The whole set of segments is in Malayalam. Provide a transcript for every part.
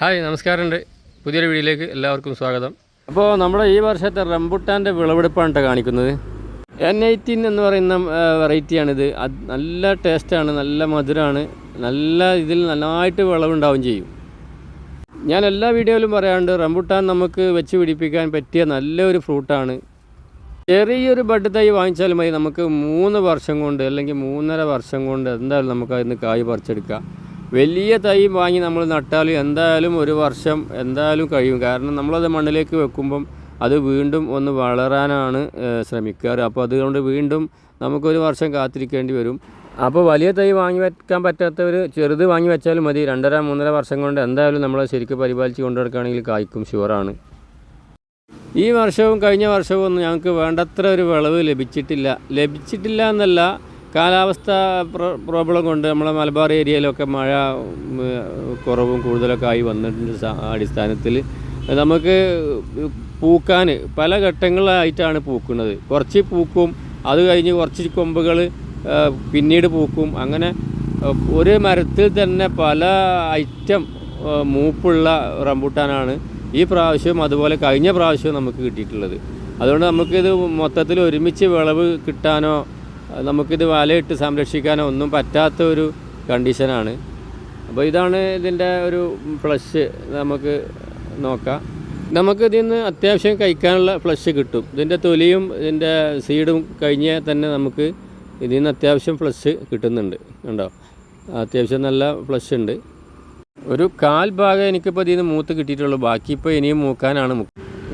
ഹായ് നമസ്കാരമുണ്ട്. പുതിയൊരു വീഡിയോയിലേക്ക് എല്ലാവർക്കും സ്വാഗതം. അപ്പോൾ നമ്മുടെ ഈ വർഷത്തെ റംബുട്ടാന്റെ വിളവെടുപ്പാണ് കാണിക്കുന്നത്. എൻ എയ്റ്റീൻ എന്ന് പറയുന്ന വെറൈറ്റിയാണിത് അത് നല്ല ടേസ്റ്റാണ് നല്ല മധുരമാണ് നല്ല ഇതിൽ നന്നായിട്ട് വിളവുണ്ടാവും ചെയ്യും. ഞാൻ എല്ലാ വീഡിയോയിലും പറയാറുണ്ട് റംബുട്ടാൻ നമുക്ക് വെച്ച് പിടിപ്പിക്കാൻ പറ്റിയ നല്ലൊരു ഫ്രൂട്ടാണ്. ചെറിയൊരു ബഡ് തൈ വാങ്ങിച്ചാൽ മതി. നമുക്ക് മൂന്ന് വർഷം കൊണ്ട് അല്ലെങ്കിൽ മൂന്നര വർഷം കൊണ്ട് എന്തായാലും നമുക്ക് അതിന് കായ് പറിച്ചെടുക്കാം. വലിയ തൈ വാങ്ങി നമ്മൾ നട്ടാൽ എന്തായാലും ഒരു വർഷം എന്തായാലും കഴിയും. കാരണം നമ്മളത് മണ്ണിലേക്ക് വെക്കുമ്പം അത് വീണ്ടും ഒന്ന് വളരാനാണ് ശ്രമിക്കാറ്. അപ്പോൾ അതുകൊണ്ട് വീണ്ടും നമുക്കൊരു വർഷം കാത്തിരിക്കേണ്ടി വരും. അപ്പോൾ വലിയ തൈ വാങ്ങി വെക്കാൻ പറ്റാത്തവർ ചെറുത് വാങ്ങി വെച്ചാലും മതി. രണ്ടര മൂന്നര വർഷം കൊണ്ട് എന്തായാലും നമ്മൾ ശരിക്കും പരിപാലിച്ച് കൊണ്ടു നടക്കുകയാണെങ്കിൽ കായ്ക്കും ഷുവറാണ്. ഈ വർഷവും കഴിഞ്ഞ വർഷവും ഒന്നും ഞങ്ങൾക്ക് വേണ്ടത്ര ഒരു വിളവ് ലഭിച്ചിട്ടില്ല. ലഭിച്ചിട്ടില്ല എന്നല്ല കാലാവസ്ഥ പ്രോബ്ലം കൊണ്ട് നമ്മളെ മലബാർ ഏരിയയിലൊക്കെ മഴ കുറവും കൂടുതലൊക്കെ ആയി വന്നിട്ടുണ്ട് അടിസ്ഥാനത്തിൽ. നമുക്ക് പൂക്കാൻ പല ഘട്ടങ്ങളായിട്ടാണ് പൂക്കുന്നത്. കുറച്ച് പൂക്കും അത് കഴിഞ്ഞ് കുറച്ച് കൊമ്പുകൾ പിന്നീട് പൂക്കും. അങ്ങനെ ഒരു മരത്തിൽ തന്നെ പല ഐറ്റം മൂപ്പുള്ള റംബൂട്ടാനാണ് ഈ പ്രാവശ്യവും അതുപോലെ കഴിഞ്ഞ പ്രാവശ്യവും നമുക്ക് കിട്ടിയിട്ടുള്ളത്. അതുകൊണ്ട് നമുക്കിത് മൊത്തത്തിൽ ഒരുമിച്ച് വിളവ് കിട്ടാനോ നമുക്കിത് വലയിട്ട് സംരക്ഷിക്കാനോ ഒന്നും പറ്റാത്ത ഒരു കണ്ടീഷനാണ്. അപ്പോൾ ഇതാണ് ഇതിന്റെ ഒരു ഫ്ലഷ് നമുക്ക് നോക്കാം. നമുക്കിതിൽ നിന്ന് അത്യാവശ്യം കഴിക്കാനുള്ള ഫ്ലഷ് കിട്ടും. ഇതിന്റെ തൊലിയും ഇതിന്റെ സീഡും കഴിഞ്ഞാൽ തന്നെ നമുക്ക് ഇതിൽ നിന്ന് അത്യാവശ്യം ഫ്ലഷ് കിട്ടുന്നുണ്ട്. ഉണ്ടോ അത്യാവശ്യം നല്ല ഫ്ലഷ് ഉണ്ട്. ഒരു കാൽ ഭാഗം എനിക്കിപ്പോൾ ഇതിൽ നിന്ന് മൂത്ത് കിട്ടിയിട്ടുള്ളൂ. ബാക്കി ഇപ്പോൾ ഇനിയും മൂക്കാനാണ്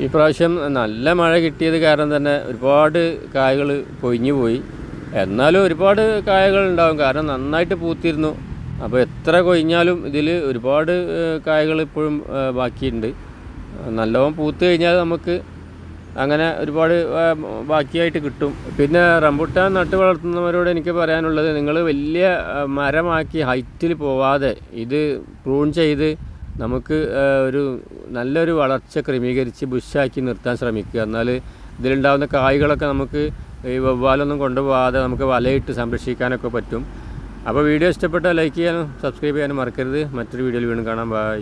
ഈ പ്രാവശ്യം നല്ല മഴ കിട്ടിയത് കാരണം തന്നെ ഒരുപാട് കായകൾ പൊയിഞ്ഞു പോയി. എന്നാലും ഒരുപാട് കായകൾ ഉണ്ടാവും. കാരണം നന്നായിട്ട് പൂത്തിരുന്നു. അപ്പോൾ എത്ര കൊഴിഞ്ഞാലും ഇതിൽ ഒരുപാട് കായകൾ ഇപ്പോഴും ബാക്കിയുണ്ട്. നല്ലോണം പൂത്ത് കഴിഞ്ഞാൽ നമുക്ക് അങ്ങനെ ഒരുപാട് ബാക്കിയായിട്ട് കിട്ടും. പിന്നെ റംബുട്ടാൻ നട്ട് വളർത്തുന്നവരോട് എനിക്ക് പറയാനുള്ളത് നിങ്ങൾ വലിയ മരമാക്കി ഹൈറ്റിൽ പോവാതെ ഇത് പ്രൂൺ ചെയ്ത് നമുക്ക് ഒരു നല്ലൊരു വളർച്ച ക്രമീകരിച്ച് ബുഷാക്കി നിർത്താൻ ശ്രമിക്കുക. എന്നാൽ ഇതിലുണ്ടാകുന്ന കായ്കളൊക്കെ നമുക്ക് ഈ വവ്വാലൊന്നും കൊണ്ടുപോകാതെ നമുക്ക് വലയിട്ട് സംരക്ഷിക്കാനൊക്കെ പറ്റും. അപ്പോൾ വീഡിയോ ഇഷ്ടപ്പെട്ടാൽ ലൈക്ക് ചെയ്യാനും സബ്സ്ക്രൈബ് ചെയ്യാനും മറക്കരുത്. മറ്റൊരു വീഡിയോയിൽ വീണ്ടും കാണാം. ബൈ